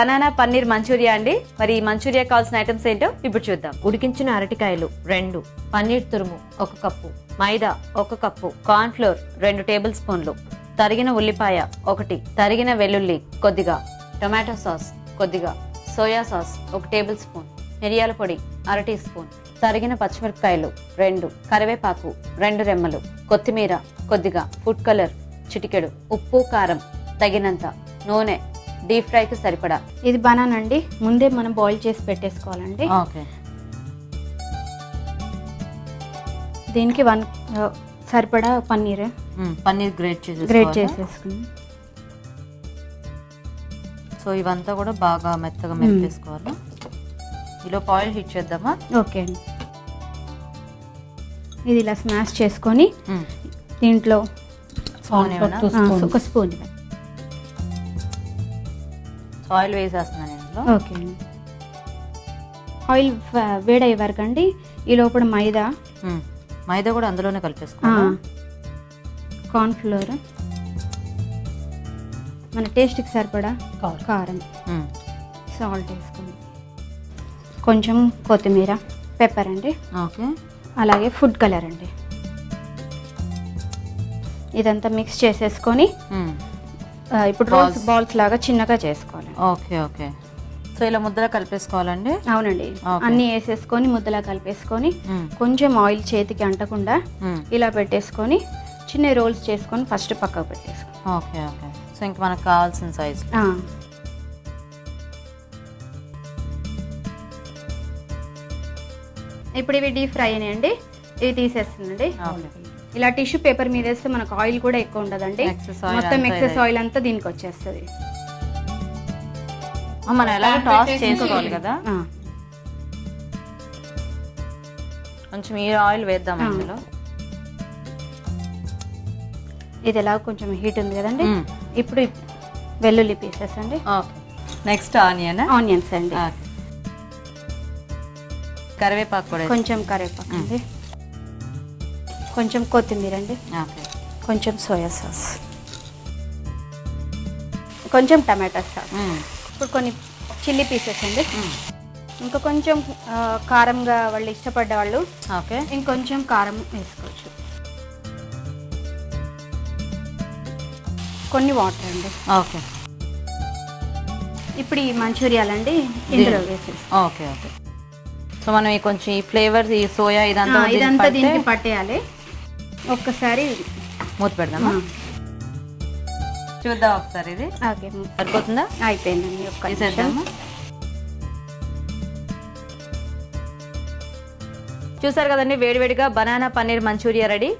Banana paneer Manchuria అండి. మరి ఈ మంచూరియా కావాల్సిన ఐటమ్స్ ఏంటో ఇప్పుడు చూద్దాం. ఉడికించిన అరటికాయలు రెండు పన్నీర్ తురుము ఒక కప్పు మైదా ఒక కప్పు కార్న్ ఫ్లోర్ రెండు టేబుల్ స్పూన్లు తరిగిన ఉల్లిపాయ ఒకటి తరిగిన వెల్లుల్లి కొద్దిగా టొమాటో సాస్ కొద్దిగా సోయా సాస్ ఒక టేబుల్ స్పూన్ మిరియాల పొడి అర టీ స్పూన్ తరిగిన పచ్చిమిరపకాయలు రెండు కరివేపాకు రెండు రెమ్మలు కొత్తిమీర కొద్దిగా ఫుడ్ కలర్ చిటికెడు ఉప్పు కారం తగినంత నూనె డీప్ ఫ్రైకి సరిపడా? ఇది బనానా అండి. ముందే మనం బాయిల్ చేసి పెట్టేసుకోవాలండి. ఓకే. దీనికి వన్ సరిపడా పన్నీర్. పన్నీర్ గ్రేట్ చేసి గ్రేట్ చేసేసుకుని. సో ఇవంతా కూడా బాగా మెత్తగా మెత్తేసుకోవాలి ఈలో ఆయిల్ హీట్ చేద్దామా? ఓకే అండి. ఇది ఇలా స్మాష్ చేసుకొని దీంట్లో ఒక స్పూన్ ఆయిల్ వేసేస్తున్నాను ఇందులో. ఓకే. ఆయిల్ వే- వేడయ్యే వరకు అండి ఈ లోపల మైదా. మైదా కూడా అందులోనే కలిపేసుకోవాలి కార్న్ ఫ్లోర్ మన టేస్ట్కి సరిపడా కారం. సాల్ట్ వేసుకుంది కొంచెం కొత్తిమీర పెప్పర్ అండి. ఓకే. అలాగే ఫుడ్ కలర్ అండి. ఇదంతా మిక్స్ చేసేసుకొని ఇప్పుడు రోల్స్ బాల్స్. లాగా చిన్నగా చేసుకోవాలి. Okay okay. సో ఇలా ముద్దలా కలిపేసుకోవాలండి? అవునండి. అన్నీ వేసేసుకొని ముద్దలా కలిపేసుకొని. కొంచెం ఆయిల్ చేతికి అంటకుండా. ఇలా పెట్టేసుకొని చిన్న రోల్స్ చేసుకొని ఫస్ట్ పక్కకు పెట్టేసుకో ఓకే ఓకే. సో ఇంక మనకు కావాల్సిన సైజ్. ఇప్పుడు ఇవి డీప్ ఫ్రై అయినాయండి. ఇవి తీసేస్తుందండి. ఇలా టిష్యూ పేపర్ మీద వేస్తే మనకు ఆయిల్ కూడా ఎక్కువ ఉండదండి మొత్తం ఎక్సెస్ ఇదే. ఆయిల్ అంతా దీనికి వచ్చేస్తుంది. మనం టాస్ చేసుకోవాలి కదా? ఆ. కొంచెం ఈ ఆయిల్ వేద్దాం ఇందులో ఇది ఎలా కొంచెం హీట్ ఉంది కదండి. ఇప్పుడు వెల్లుల్లి పీసెస్ అండి. ఓకే. నెక్స్ట్ ఆనియన్ ఆనియన్స్ అండి. ఓకే. కరివేపాకు కూడా కొంచెం కరివేపాకు అండి. కొంచెం కొత్తిమీర అండి. కొంచెం సోయా సాస్. కొంచెం టమాటా సాస్. ఇప్పుడు కొన్ని చిల్లీ పీసెస్ అండి. ఇంకా కొంచెం కారంగా వాళ్ళు ఇష్టపడ్డ వాళ్ళు ఓకే. ఇంకొంచెం కారం వేసుకోవచ్చు. కొన్ని వాటర్ అండి. ఓకే. ఇప్పుడు ఈ మంచూరియాలండి ఇందులో వేసేసి ఓకే ఓకే. సో మనం ఈ కొంచెం ఈ ఫ్లేవర్స్ ఈ సోయా ఇదంతా ఇదంతా దీనికి పట్టేయాలి. ఒక్కసారి మూత పెడదామా? చూద్దాం ఒకసారి ఇది. ఓకే. సరిపోతుందా? అయిపోయిందండి ఒక్క నిమిషం. తీసేద్దామా చూసారు కదండి వేడివేడిగా బనానా పన్నీర్ మంచూరియా రెడీ.